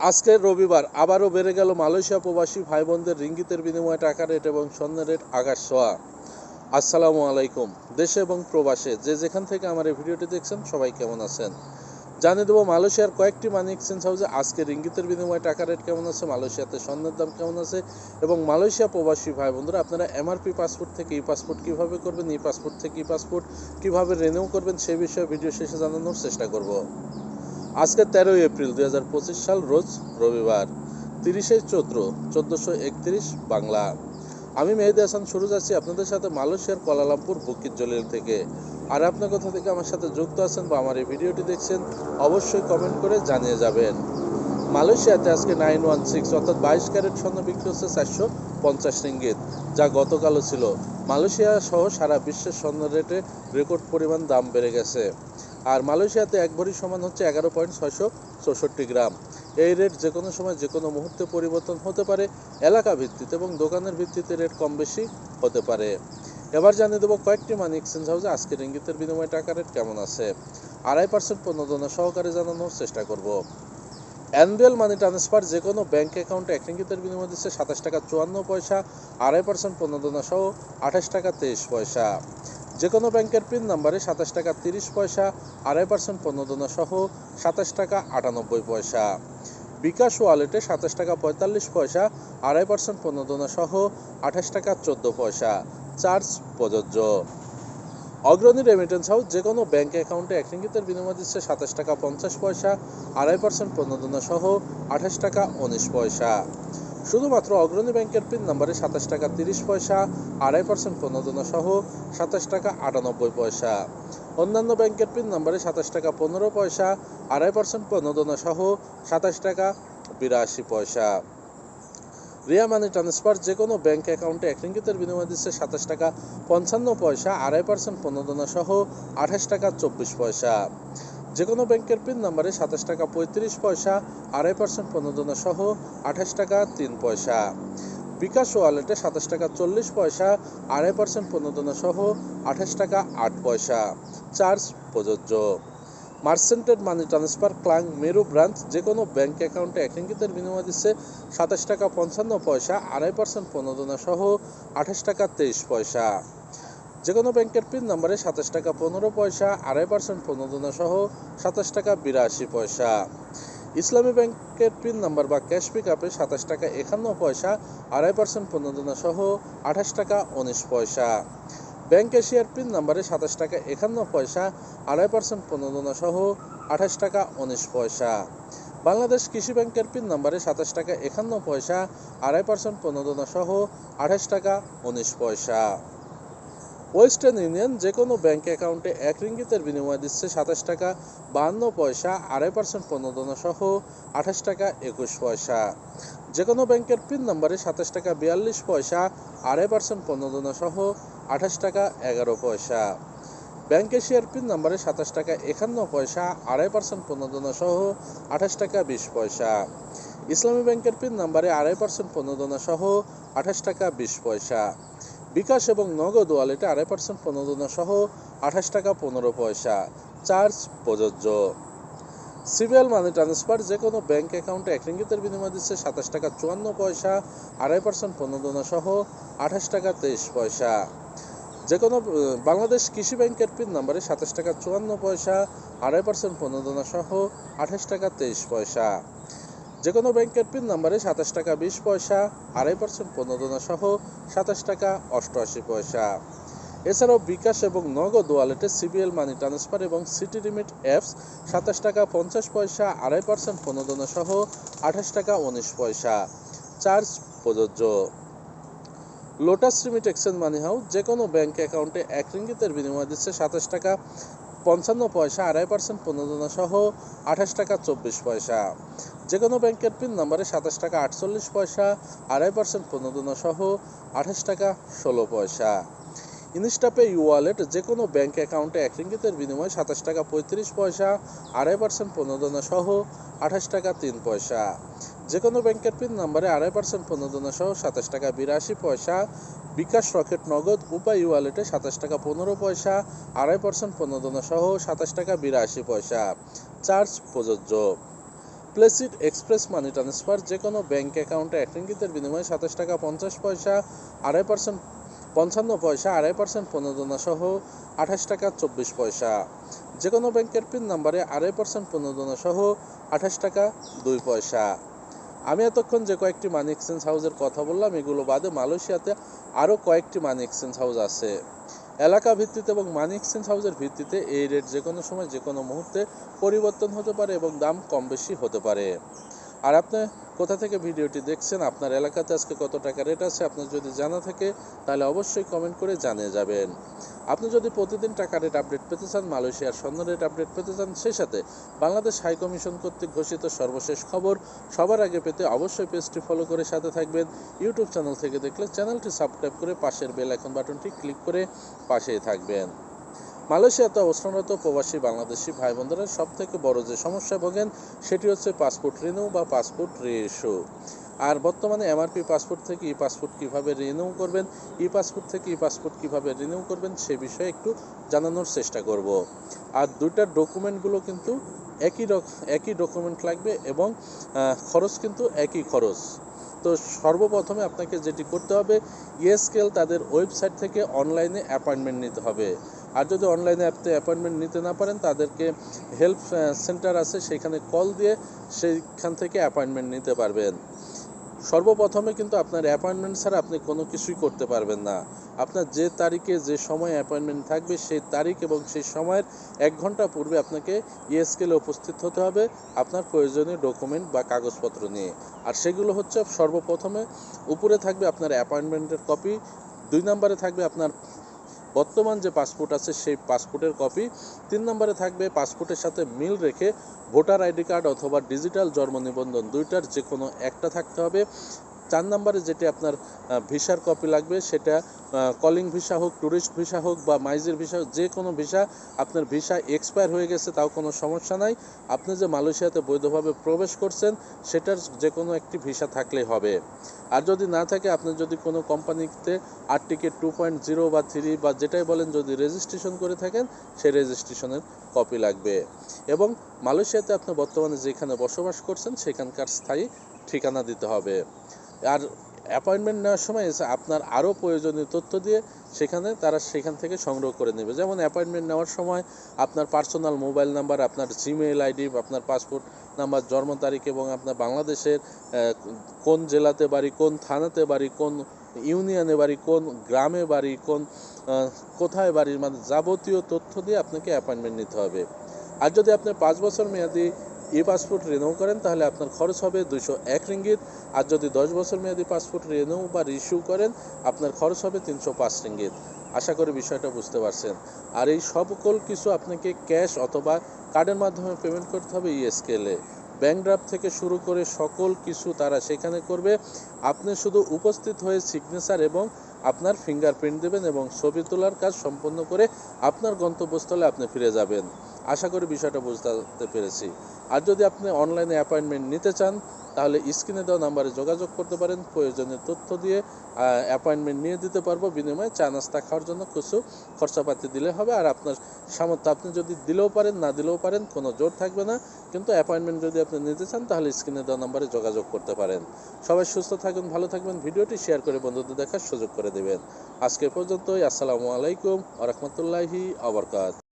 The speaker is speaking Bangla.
আজকে রবিবার আবারও বেড়ে গেল মালয়েশিয়া প্রবাসী ভাই বোনদের রিঙ্গিতের বিনিময়ে টাকা রেট এবং স্বর্ণের রেট আকাশ ছোঁয়া। আসসালামু আলাইকুম, দেশে এবং প্রবাসে যে যেখান থেকে আমার এই ভিডিওটি দেখছেন সবাই কেমন আছেন? জানিয়ে দেবো মালয়েশিয়ার কয়েকটি মানি এক্সচেঞ্জ হাউসে আজকে রিঙ্গিতের বিনিময়ে টাকা রেট কেমন আছে, মালয়েশিয়াতে স্বর্ণের দাম কেমন আছে এবং মালয়েশিয়া প্রবাসী ভাই বন্ধুরা আপনারা এমআরপি পাসপোর্ট থেকে ই পাসপোর্ট কীভাবে করবেন ই পাসপোর্ট থেকে ই পাসপোর্ট কীভাবে রেনিউ করবেন সেই বিষয়ে ভিডিও শেষে জানানোর চেষ্টা করব। আজকে তেরোই এপ্রিল দুই হাজার পঁচিশ সাল, রোজ রবিবার, তিরিশে চৈত্র চোদ্দোশো একত্রিশ বাংলা। আমি মেহেদি হাসান সুরজ আছি আপনাদের সাথে মালয়েশিয়ার কোয়ালালামপুর বুকির জলিল থেকে। আর আপনার কোথা থেকে আমার সাথে যুক্ত আছেন বা আমার এই ভিডিওটি দেখছেন, অবশ্যই কমেন্ট করে জানিয়ে যাবেন। মালয়েশিয়াতে আজকে নাইন ওয়ান সিক্স অর্থাৎ বাইশ ক্যারেট স্বর্ণ বিক্রি হচ্ছে চারশো পঞ্চাশ রিঙ্গিত, যা গতকালও ছিল। মালয়েশিয়া সহ সারা বিশ্বের স্বর্ণ রেটে রেকর্ড পরিমাণ দাম বেড়ে গেছে। আর মালয়েশিয়াতে এক ভরি সমান হচ্ছে এগারো পয়েন্ট ছয়শো চৌষট্টি গ্রাম। এই রেট যে কোনো সময় যে কোনো মুহূর্তে পরিবর্তন হতে পারে এলাকা ভিত্তিতে এবং দোকানের ভিত্তিতে রেট কম বেশি হতে পারে। এবার জানিয়ে দেবো কয়েকটি মানি এক্সচেঞ্জ হাউসে আজকের ইঙ্গিতের বিনিময়ে টাকা রেট কেমন আছে। আড়াই পার্সেন্ট প্রণোদনা সহকারে জানানোর চেষ্টা করব। অ্যানুয়াল মানি ট্রান্সফার যে কোনো ব্যাংক অ্যাকাউন্টে এক ইঙ্গিতের বিনিময় দিচ্ছে সাতাশ টাকা চুয়ান্ন পয়সা, আড়াই পার্সেন্ট প্রণোদনা সহ আঠাশ টাকা তেইশ পয়সা। যে কোনো ব্যাংকের পিন নাম্বারে সাতাশ টাকা তিরিশ পয়সা, আড়াই পার্সেন্ট প্রণোদনা সহ সাতাশ টাকা আটানব্বই পয়সা। বিকাশ ওয়ালেটে সাতাশ টাকা পঁয়তাল্লিশ পয়সা, আড়াই পার্সেন্ট প্রণোদনা সহ আঠাশ টাকা চোদ্দ পয়সা। চার্জ প্রযোজ্য। অগ্রণী রেমিটেন্স হাউস যে কোনো ব্যাংক অ্যাকাউন্টে এক রিঙ্গিতের বিনিময় দিচ্ছে সাতাশ টাকা পঞ্চাশ পয়সা, আড়াই পার্সেন্ট প্রণোদনা সহ আঠাশ টাকা উনিশ পয়সা। শুধুমাত্র অগ্রণী ব্যাংকের পিন নাম্বারে সাতাশ টাকা তিরিশ পয়সা, আড়াই পার্সেন্ট প্রণোদনা সহ সাতাশ টাকা আটানব্বই পয়সা। অন্যান্য ব্যাংকের পিন নাম্বারে সাতাশ টাকা পনেরো পয়সা, আড়াই পার্সেন্ট প্রণোদনা সহ সাতাশ টাকা বিরাশি পয়সা। রিয়া মানি ট্রান্সফার যে কোনো ব্যাংক অ্যাকাউন্টে এক রিঙ্গিতের বিনিময় দিচ্ছে সাতাশ টাকা পঞ্চান্ন পয়সা, আড়াই পার্সেন্ট প্রণোদনা সহ আঠাশ টাকা চব্বিশ পয়সা। যে কোনো ব্যাংকের পিন নাম্বারে সাতাশ টাকা পঁয়ত্রিশ পয়সা, আড়াই পার্সেন্ট প্রণোদনা সহ আঠাশ টাকা তিন পয়সা। বিকাশ ওয়ালেটে সাতাশ টাকা চল্লিশ পয়সা, আড়াই পার্সেন্ট প্রণোদনা সহ আঠাশ টাকা আট পয়সা। চার্জ প্রযোজ্য। মার্সেন্টেড মানি ট্রান্সফার ক্লাং মেরু ব্রাঞ্চ যে কোনো ব্যাংক অ্যাকাউন্টে এক রিঙ্গিতের বিনিময় দিচ্ছে সাতাশ টাকা পঞ্চান্ন পয়সা, আড়াই পার্সেন্ট প্রণোদনা সহ আঠাশ টাকা তেইশ পয়সা। যে কোনো ব্যাংকের পিন নাম্বারে সাতাশ টাকা পনেরো পয়সা, আড়াই পার্সেন্ট প্রণোদনা সহ সাতাশ টাকা বিরাশি পয়সা। ইসলামী ব্যাংকের পিন নাম্বার বা ক্যাশ পিক আপে সাতাশ টাকা একান্ন পয়সা, আড়াই পার্সেন্ট প্রণোদনা সহ আঠাশ টাকা উনিশ পয়সা। ব্যাংক এশিয়ার পিন নাম্বারে সাতাশ টাকা একান্ন পয়সা, আড়াই পার্সেন্ট প্রণোদনা সহ আঠাশ টাকা উনিশ পয়সা। বাংলাদেশ কৃষি ব্যাংকের পিন নাম্বারে সাতাশ টাকা একান্ন পয়সা, আড়াই পার্সেন্ট প্রণোদনা সহ আঠাশ টাকা উনিশ পয়সা। ওয়েস্টার্ন ইউনিয়ন যে কোনো ব্যাংক অ্যাকাউন্টে এক রিঙ্গিতের বিনিময় দিচ্ছে সাতাশ টাকা, বাহান্ন পয়সা, আড়াই পার্সেন্ট প্রণোদনা সহ আঠাশ টাকা, একুশ পয়সা। যে কোনো ব্যাংকের পিন নাম্বারে সাতাশ টাকা, বিয়াল্লিশ পয়সা, আড়াই পার্সেন্ট প্রণোদনা সহ আঠাশ টাকা, এগারো পয়সা। ব্যাংক এশিয়ার পিন নাম্বারে সাতাশ টাকা, একান্ন পয়সা, আড়াই পার্সেন্ট প্রণোদনা সহ আঠাশ টাকা, বিশ পয়সা। ইসলামী ব্যাংকের পিন নাম্বারে আড়াই পার্সেন্ট প্রণোদনা সহ আঠাশ টাকা, বিশ পয়সা। বিকাশ এবং নগদ ওয়ালেটে আড়াই পার্সেন্ট প্রণোদনা সহ আঠাশ টাকা পনেরো পয়সা। চার্জ প্রযোজ্য। সিবিএল মানি ট্রান্সফার যে কোনো ব্যাংক অ্যাকাউন্টে এক রিঙ্গিতের বিনিময় দিচ্ছে সাতাশ টাকা চুয়ান্ন পয়সা, আড়াই পার্সেন্ট প্রণোদনা সহ আঠাশ টাকা তেইশ পয়সা। যে কোনো বাংলাদেশ কৃষি ব্যাংকের পিন নাম্বারে সাতাশ টাকা চুয়ান্ন পয়সা, আড়াই পার্সেন্ট প্রণোদনা সহ আঠাশ টাকা তেইশ পয়সা। যে কোনো ব্যাংকের পিন নাম্বারে সাতাশ টাকা বিশ পয়সা, আড়াই পার্সেন্ট প্রণোদনা সহ সাতাশ টাকা অষ্টআশি পয়সা। এছাড়াও বিকাশ এবং নগদ ওয়ালেটে সিবিএল মানি ট্রান্সফার এবং সিটি লিমিট অ্যাপস সাতাশ টাকা পঞ্চাশ পয়সা, আড়াই পার্সেন্ট প্রণোদনা সহ আঠাশ টাকা উনিশ পয়সা। চার্জ প্রযোজ্য। Lotus limit exchange money house যে কোনো ব্যাংক অ্যাকাউন্টে এক রিঙ্গিতের বিনিময় দিচ্ছে সাতাশ টাকা পঞ্চান্ন পয়সা, আড়াই পার্সেন্ট প্রণোদনা সহ আঠাশ টাকা চব্বিশ পয়সা। যে কোনো ব্যাংকের পিন নাম্বারে সাতাশ টাকা আটচল্লিশ পয়সা, আড়াই পার্সেন্ট প্রণোদনা সহ আঠাশ টাকা ষোলো পয়সা। ইনস্টাপে ইউ ওয়ালেট যে কোনো ব্যাঙ্ক অ্যাকাউন্টে এক রিঙ্গিতের বিনিময়ে সাতাশ টাকা পঁয়ত্রিশ পয়সা, আড়াই পার্সেন্ট প্রণোদনা সহ আঠাশ টাকা তিন পয়সা। যে কোনো ব্যাংকের পিন নাম্বারে আড়াই পার্সেন্ট প্রণোদনা সহ সাতাশ টাকা বিরাশি পয়সা, বিকাশ রকেট নগদ উপায় ওয়ালেটে সাতাশ টাকা পনেরো পয়সা, আড়াই পার্সেন্ট প্রণোদনা সহ সাতাশ টাকা বিরাশি পয়সা। চার্জ প্রযোজ্য। প্লেসিড এক্সপ্রেস মানি ট্রান্সফার যে কোনো ব্যাঙ্ক অ্যাকাউন্টে এক রিঙ্গিতের বিনিময়ে সাতাশ টাকা পঞ্চাশ পয়সা, আড়াই পার্সেন্ট পঞ্চান্ন পয়সা, আড়াই পার্সেন্ট প্রণোদনা সহ আঠাশ টাকা চব্বিশ পয়সা। যে কোনো ব্যাংকের পিন নাম্বারে আড়াই পার্সেন্ট প্রণোদনা সহ আঠাশ টাকা দুই পয়সা। আমি এতক্ষণ যে কয়েকটি মানি এক্সচেঞ্জ হাউসের কথা বললাম, এগুলো বাদে মালয়েশিয়াতে আরও কয়েকটি মানি এক্সচেঞ্জ হাউস আছে। এলাকা ভিত্তিতে এবং মানি এক্সচেঞ্জ হাউসের ভিত্তিতে এই রেট যে কোনো সময় যে কোনো মুহূর্তে পরিবর্তন হতে পারে এবং দাম কম বেশি হতে পারে। আর আপনি কোথা থেকে ভিডিওটি দেখছেন, আপনার এলাকাতে আজকে কত টাকা রেট আছে, আপনার যদি জানা থাকে, তাহলে অবশ্যই কমেন্ট করে জানিয়ে যাবেন। আপনি যদি প্রতিদিন টাকা রেট আপডেট পেতে চান, মালয়েশিয়ার স্বর্ণ রেট আপডেট পেতে চান, সেই সাথে বাংলাদেশ হাই কমিশন কর্তৃক ঘোষিত সর্বশেষ খবর সবার আগে পেতে অবশ্যই পেজটি ফলো করে সাথে থাকবেন। ইউটিউব চ্যানেল থেকে দেখলে চ্যানেলটি সাবস্ক্রাইব করে পাশের বেল আইকন বাটনটি ক্লিক করে পাশেই থাকবেন। মালয়েশিয়াতে অবস্থানরত প্রবাসী বাংলাদেশি ভাই বোনদের সব থেকে বড় যে সমস্যা ভোগেন, সেটি হচ্ছে পাসপোর্ট রিনিউ বা পাসপোর্ট রিইস্যু। আর বর্তমানে এমআরপি পাসপোর্ট থেকে ই পাসপোর্ট কীভাবে রিনিউ করবেন, ই পাসপোর্ট থেকে ই পাসপোর্ট কীভাবে রিনিউ করবেন, সে বিষয়ে একটু জানানোর চেষ্টা করব। আর দুইটার ডকুমেন্টগুলো কিন্তু একই একই ডকুমেন্ট লাগবে এবং খরচ কিন্তু একই খরচ। তো সর্বপ্রথমে আপনাকে যেটি করতে হবে ইএসকেল তাদের ওয়েবসাইট থেকে অনলাইনে অ্যাপয়েন্টমেন্ট নিতে হবে। আর যদি অনলাইনে আপনি অ্যাপয়েন্টমেন্ট নিতে না পারেন, তাদেরকে হেল্প সেন্টার আছে, সেখানে কল দিয়ে সেইখান থেকে অ্যাপয়েন্টমেন্ট নিতে পারবেন। সর্বপ্রথমে কিন্তু আপনার অ্যাপয়েন্টমেন্ট ছাড়া আপনি কোনো কিছুই করতে পারবেন না। আপনার যে তারিখে যে সময় অ্যাপয়েন্টমেন্ট থাকবে, সেই তারিখ এবং সেই সময়ের এক ঘণ্টা পূর্বে আপনাকে ইএসকেলে উপস্থিত হতে হবে আপনার প্রয়োজনীয় ডকুমেন্ট বা কাগজপত্র নিয়ে। আর সেগুলো হচ্ছে সর্বপ্রথমে উপরে থাকবে আপনার অ্যাপয়েন্টমেন্টের কপি, দুই নম্বরে থাকবে আপনার বর্তমান যে পাসপোর্ট আছে, সেই পাসপোর্টের কপি তিন নম্বরে থাকবে পাসপোর্টের সাথে মিল রেখে ভোটার আইডি কার্ড অথবা ডিজিটাল জন্ম নিবন্ধন দুইটার যে কোনো একটা থাকতে হবে। চার নম্বরে যেটি আপনার ভিসার কপি লাগবে সেটা কলিং ভিসা হোক ট্যুরিস্ট ভিসা হোক বা মাইজের ভিসা হোক, যে কোনো ভিসা আপনার ভিসা এক্সপায়ার হয়ে গেছে, তাও কোনো সমস্যা নাই। আপনি যে মালয়েশিয়াতে বৈধভাবে প্রবেশ করছেন, সেটার যে কোনো একটি ভিসা থাকলেই হবে। আর যদি না থাকে, আপনি যদি কোনো কোম্পানিতে আর টিকিট টু পয়েন্ট জিরো বা থ্রি বা যেটাই বলেন, যদি রেজিস্ট্রেশন করে থাকেন, সেই রেজিস্ট্রেশনের কপি লাগবে। এবং মালয়েশিয়াতে আপনি বর্তমানে যেখানে বসবাস করছেন, সেখানকার স্থায়ী ঠিকানা দিতে হবে। আর অ্যাপয়েন্টমেন্ট নেওয়ার সময় এসে আপনার আরও প্রয়োজনীয় তথ্য দিয়ে সেখানে তারা সেখান থেকে সংগ্রহ করে নেবে। যেমন অ্যাপয়েন্টমেন্ট নেওয়ার সময় আপনার পার্সোনাল মোবাইল নাম্বার আপনার জিমেইল আইডি আপনার পাসপোর্ট নাম্বার জন্ম তারিখ এবং আপনার বাংলাদেশের কোন জেলাতে বাড়ি, কোন থানাতে বাড়ি, কোন ইউনিয়নে বাড়ি, কোন গ্রামে বাড়ি, কোন কোথায় বাড়ি মানে যাবতীয় তথ্য দিয়ে আপনাকে অ্যাপয়েন্টমেন্ট নিতে হবে। আর যদি আপনি পাঁচ বছর মেয়াদি ই পাসপোর্ট রিনিউ করেন, তাহলে আপনার খরচ হবে দুশো এক রিঙ্গিত। আর যদি দশ বছর মেয়াদি পাসপোর্ট রিনিউ বা রিস্যু করেন, আপনার খরচ হবে তিনশো পাঁচ রিঙ্গিত। আশা করি বিষয়টা বুঝতে পারছেন। আর এই সকল কিছু আপনাকে ক্যাশ অথবা কার্ডের মাধ্যমে পেমেন্ট করতে হবে ইএসকেলে ব্যাংক ড্রাফট থেকে শুরু করে সকল কিছু তারা সেখানে করবে। আপনি শুধু উপস্থিত হয়ে সিগনেচার এবং আপনার ফিঙ্গারপ্রিন্ট দেবেন এবং ছবি তোলার কাজ সম্পন্ন করে আপনার গন্তব্যস্থলে আপনি ফিরে যাবেন। আশা করি বিষয়টা বুঝতে পেরেছি। আর যদি আপনি অনলাইনে অ্যাপয়েন্টমেন্ট নিতে চান তাহলে স্ক্রিনে দেওয়া নাম্বারে যোগাযোগ করতে পারেন, প্রয়োজনীয় তথ্য দিয়ে অ্যাপয়েন্টমেন্ট নিয়ে দিতে পারব, বিনিময়ে চা নাস্তা খাওয়ার জন্য কিছু খরচাপাতি দিলে হবে। আর আপনার সামর্থ্য, আপনি যদি দিলেও পারেন, না দিলেও পারেন, কোনো জোর থাকবে না। কিন্তু অ্যাপয়েন্টমেন্ট যদি আপনি নিতে চান, তাহলে স্ক্রিনে দেওয়া নাম্বারে যোগাযোগ করতে পারেন। সবাই সুস্থ থাকুন, ভালো থাকবেন। ভিডিওটি শেয়ার করে বন্ধুদের দেখার সুযোগ করে দেবেন। আজকে পর্যন্তই। আসসালামু আলাইকুম। আ রহমতুল্লাহি আবরকাত